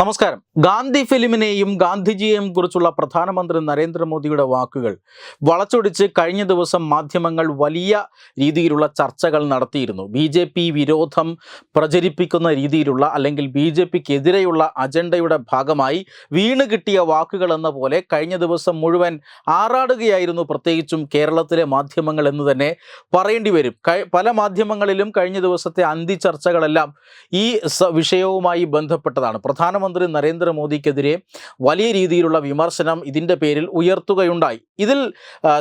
നമസ്കാരം. ഗാന്ധി ഫിലിമിനെയും ഗാന്ധിജിയെയും കുറിച്ചുള്ള പ്രധാനമന്ത്രി നരേന്ദ്രമോദിയുടെ വാക്കുകൾ വളച്ചൊടിച്ച് കഴിഞ്ഞ ദിവസം മാധ്യമങ്ങൾ വലിയ രീതിയിലുള്ള ചർച്ചകൾ നടത്തിയിരുന്നു. ബി ജെ പി വിരോധം പ്രചരിപ്പിക്കുന്ന രീതിയിലുള്ള അല്ലെങ്കിൽ ബി ജെ പിക്കെതിരെയുള്ള അജണ്ടയുടെ ഭാഗമായി വീണ് കിട്ടിയ വാക്കുകൾ എന്ന പോലെ കഴിഞ്ഞ ദിവസം മുഴുവൻ ആറാടുകയായിരുന്നു പ്രത്യേകിച്ചും കേരളത്തിലെ മാധ്യമങ്ങൾ എന്ന് തന്നെ പറയേണ്ടി വരും. പല മാധ്യമങ്ങളിലും കഴിഞ്ഞ ദിവസത്തെ അന്തി ചർച്ചകളെല്ലാം ഈ വിഷയവുമായി ബന്ധപ്പെട്ടതാണ്. പ്രധാനമന്ത്രി നരേന്ദ്രമോദിക്കെതിരെ വലിയ രീതിയിലുള്ള വിമർശനം ഇതിന്റെ പേരിൽ ഉയർത്തുകയുണ്ടായി. ഇതിൽ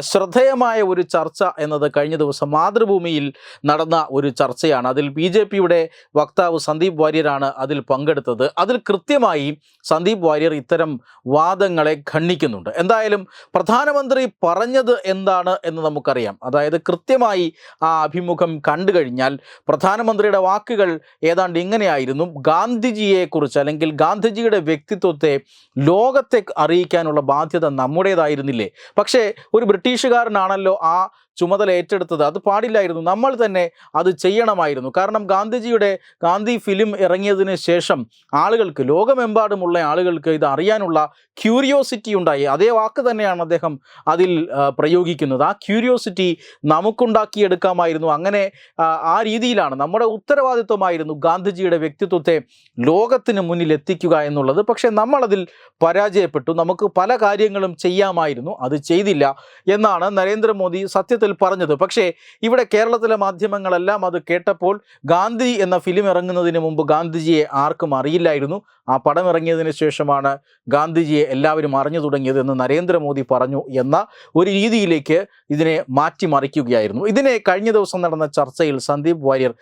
ശ്രദ്ധേയമായ ഒരു ചർച്ച എന്നത് കഴിഞ്ഞ ദിവസം മാതൃഭൂമിയിൽ നടന്ന ഒരു ചർച്ചയാണ്. അതിൽ ബി ജെ പിയുടെ വക്താവ് സന്ദീപ് വാര്യരാണ് അതിൽ പങ്കെടുത്തത്. അതിൽ കൃത്യമായി സന്ദീപ് വാര്യർ ഇത്തരം വാദങ്ങളെ ഖണ്ഡിക്കുന്നുണ്ട്. എന്തായാലും പ്രധാനമന്ത്രി പറഞ്ഞത് എന്താണ് എന്ന് നമുക്കറിയാം. അതായത് കൃത്യമായി ആ അഭിമുഖം കണ്ടു കഴിഞ്ഞാൽ പ്രധാനമന്ത്രിയുടെ വാക്കുകൾ ഏതാണ്ട് ഇങ്ങനെയായിരുന്നു. ഗാന്ധിജിയെക്കുറിച്ച് അല്ലെങ്കിൽ ഗാന്ധിജിയുടെ വ്യക്തിത്വത്തെ ലോകത്തെ അറിയിക്കാനുള്ള ബാധ്യത നമ്മുടേതായിരുന്നില്ലേ? പക്ഷേ ഒരു ബ്രിട്ടീഷുകാരനാണല്ലോ ആ ചുമതല ഏറ്റെടുത്തത് അത് പാടില്ലായിരുന്നു. നമ്മൾ തന്നെ അത് ചെയ്യണമായിരുന്നു. കാരണം ഗാന്ധിജിയുടെ ഗാന്ധി ഫിലിം ഇറങ്ങിയതിന് ശേഷം ആളുകൾക്ക് ലോകമെമ്പാടുമുള്ള ആളുകൾക്ക് ഇത് അറിയാനുള്ള ക്യൂരിയോസിറ്റി ഉണ്ടായി. അതേ വാക്ക് തന്നെയാണ് അദ്ദേഹം അതിൽ പ്രയോഗിക്കുന്നത്. ആ ക്യൂരിയോസിറ്റി നമുക്കുണ്ടാക്കിയെടുക്കാമായിരുന്നു. അങ്ങനെ ആ, രീതിയിലാണ് നമ്മുടെ ഉത്തരവാദിത്വമായിരുന്നു ഗാന്ധിജിയുടെ വ്യക്തിത്വത്തെ ലോകത്തിന് മുന്നിൽ എത്തിക്കുക എന്നുള്ളത്. പക്ഷേ നമ്മളതിൽ പരാജയപ്പെട്ടു. നമുക്ക് പല കാര്യങ്ങളും ചെയ്യാമായിരുന്നു. അത് ചെയ്തില്ല എന്നാണ് നരേന്ദ്രമോദി സത്യത്തിൽ പറഞ്ഞത്. പക്ഷേ ഇവിടെ കേരളത്തിലെ മാധ്യമങ്ങളെല്ലാം അത് കേട്ടപ്പോൾ ഗാന്ധി എന്ന ഫിലിം ഇറങ്ങുന്നതിന് മുമ്പ് ഗാന്ധിജിയെ ആർക്കും അറിയില്ലായിരുന്നു. ആ പടം ഇറങ്ങിയതിന് ശേഷമാണ് ഗാന്ധിജിയെ എല്ലാവരും അറിഞ്ഞു തുടങ്ങിയത് എന്ന് നരേന്ദ്രമോദി പറഞ്ഞു എന്ന ഒരു രീതിയിലേക്ക് ഇതിനെ മാറ്റിമറിക്കുകയായിരുന്നു. ഇതിനെ കഴിഞ്ഞ ദിവസം നടന്ന ചർച്ചയിൽ സന്ദീപ് വാര്യർ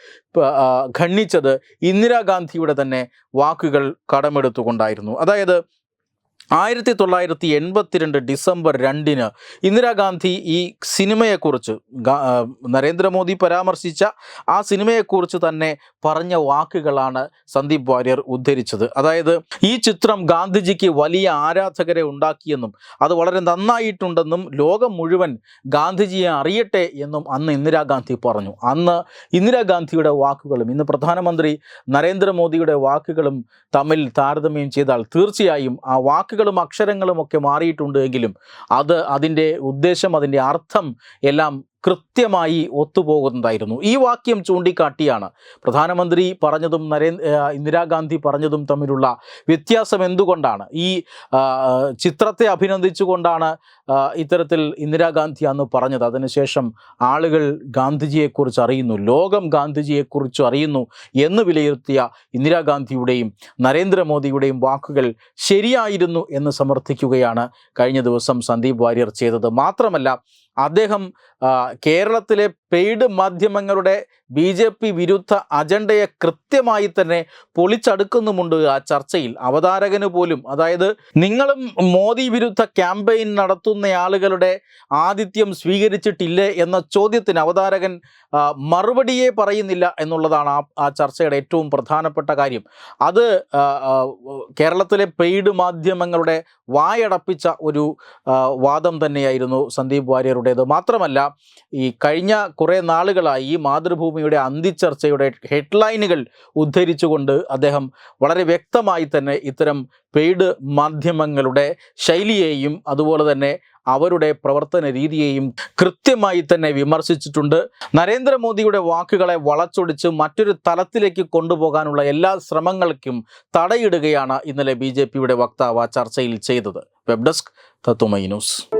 ഖണ്ഡിച്ചത് ഇന്ദിരാഗാന്ധിയുടെ തന്നെ വാക്കുകൾ കടമെടുത്തുകൊണ്ടായിരുന്നു. അതായത് ആയിരത്തി തൊള്ളായിരത്തി എൺപത്തിരണ്ട് ഡിസംബർ രണ്ടിന് ഇന്ദിരാഗാന്ധി ഈ സിനിമയെക്കുറിച്ച് നരേന്ദ്രമോദി പരാമർശിച്ച ആ സിനിമയെക്കുറിച്ച് തന്നെ പറഞ്ഞ വാക്കുകളാണ് സന്ദീപ് വാര്യർ ഉദ്ധരിച്ചത്. അതായത് ഈ ചിത്രം ഗാന്ധിജിക്ക് വലിയ ആരാധകരെ ഉണ്ടാക്കിയെന്നും അത് വളരെ നന്നായിട്ടുണ്ടെന്നും ലോകം മുഴുവൻ ഗാന്ധിജിയെ അറിയട്ടെ എന്നും അന്ന് ഇന്ദിരാഗാന്ധി പറഞ്ഞു. അന്ന് ഇന്ദിരാഗാന്ധിയുടെ വാക്കുകളും ഇന്ന് പ്രധാനമന്ത്രി നരേന്ദ്രമോദിയുടെ വാക്കുകളും തമ്മിൽ താരതമ്യം ചെയ്താൽ തീർച്ചയായും ആ വാക്കുകളും അക്ഷരങ്ങളും ഒക്കെ മാറിയിട്ടുണ്ട് എങ്കിലും അത് അതിന്റെ ഉദ്ദേശം അതിന്റെ അർത്ഥം എല്ലാം കൃത്യമായി ഒത്തുപോകുന്നതായിരുന്നു. ഈ വാക്യം ചൂണ്ടിക്കാട്ടിയാണ് പ്രധാനമന്ത്രി പറഞ്ഞതും നരേന്ദ്ര ഇന്ദിരാഗാന്ധി പറഞ്ഞതും തമ്മിലുള്ള വ്യത്യാസം എന്തുകൊണ്ടാണ്? ഈ ചിത്രത്തെ അഭിനന്ദിച്ചുകൊണ്ടാണ് ഇത്തരത്തിൽ ഇന്ദിരാഗാന്ധി അന്ന് പറഞ്ഞത്. അതിനുശേഷം ആളുകൾ ഗാന്ധിജിയെക്കുറിച്ച് അറിയുന്നു ലോകം ഗാന്ധിജിയെക്കുറിച്ച് അറിയുന്നു എന്ന് വിലയിരുത്തിയ ഇന്ദിരാഗാന്ധിയുടെയും നരേന്ദ്രമോദിയുടെയും വാക്കുകൾ ശരിയായിരുന്നു എന്ന് സമർത്ഥിക്കുകയാണ് കഴിഞ്ഞ ദിവസം സന്ദീപ് വാര്യർ ചെയ്തത്. മാത്രമല്ല അദ്ദേഹം കേരളത്തിലെ പെയ്ഡ് മാധ്യമങ്ങളുടെ ബി ജെ പി വിരുദ്ധ അജണ്ടയെ കൃത്യമായി തന്നെ പൊളിച്ചടുക്കുന്നുമുണ്ട് ആ ചർച്ചയിൽ. അവതാരകന് പോലും അതായത് നിങ്ങളും മോദി വിരുദ്ധ ക്യാമ്പയിൻ നടത്തുന്ന ആളുകളുടെ ആതിഥ്യം സ്വീകരിച്ചിട്ടില്ലേ എന്ന ചോദ്യത്തിന് അവതാരകൻ മറുപടിയെ പറയുന്നില്ല എന്നുള്ളതാണ് ആ ആ ചർച്ചയുടെ ഏറ്റവും പ്രധാനപ്പെട്ട കാര്യം. അത് കേരളത്തിലെ പെയ്ഡ് മാധ്യമങ്ങളുടെ വായടപ്പിച്ച ഒരു വാദം തന്നെയായിരുന്നു സന്ദീപ് വാര്യരുടേത് മാത്രമല്ല ഈ കഴിഞ്ഞ കുറേ നാളുകളായി ഈ മാതൃഭൂമിയുടെ അന്തിച്ചർച്ചയുടെ ഹെഡ്ലൈനുകൾ ഉദ്ധരിച്ചുകൊണ്ട് അദ്ദേഹം വളരെ വ്യക്തമായി തന്നെ ഇത്തരം പെയ്ഡ് മാധ്യമങ്ങളുടെ ശൈലിയെയും അതുപോലെ തന്നെ അവരുടെ പ്രവർത്തന രീതിയെയും കൃത്യമായി തന്നെ വിമർശിച്ചിട്ടുണ്ട്. നരേന്ദ്രമോദിയുടെ വാക്കുകളെ വളച്ചൊടിച്ച് മറ്റൊരു തലത്തിലേക്ക് കൊണ്ടുപോകാനുള്ള എല്ലാ ശ്രമങ്ങൾക്കും തടയിടുകയാണ് ഇന്നലെ ബി വക്താവ് ചർച്ചയിൽ ചെയ്തത്. വെബ് ഡെസ്ക് തത്തുമൈ ന്യൂസ്.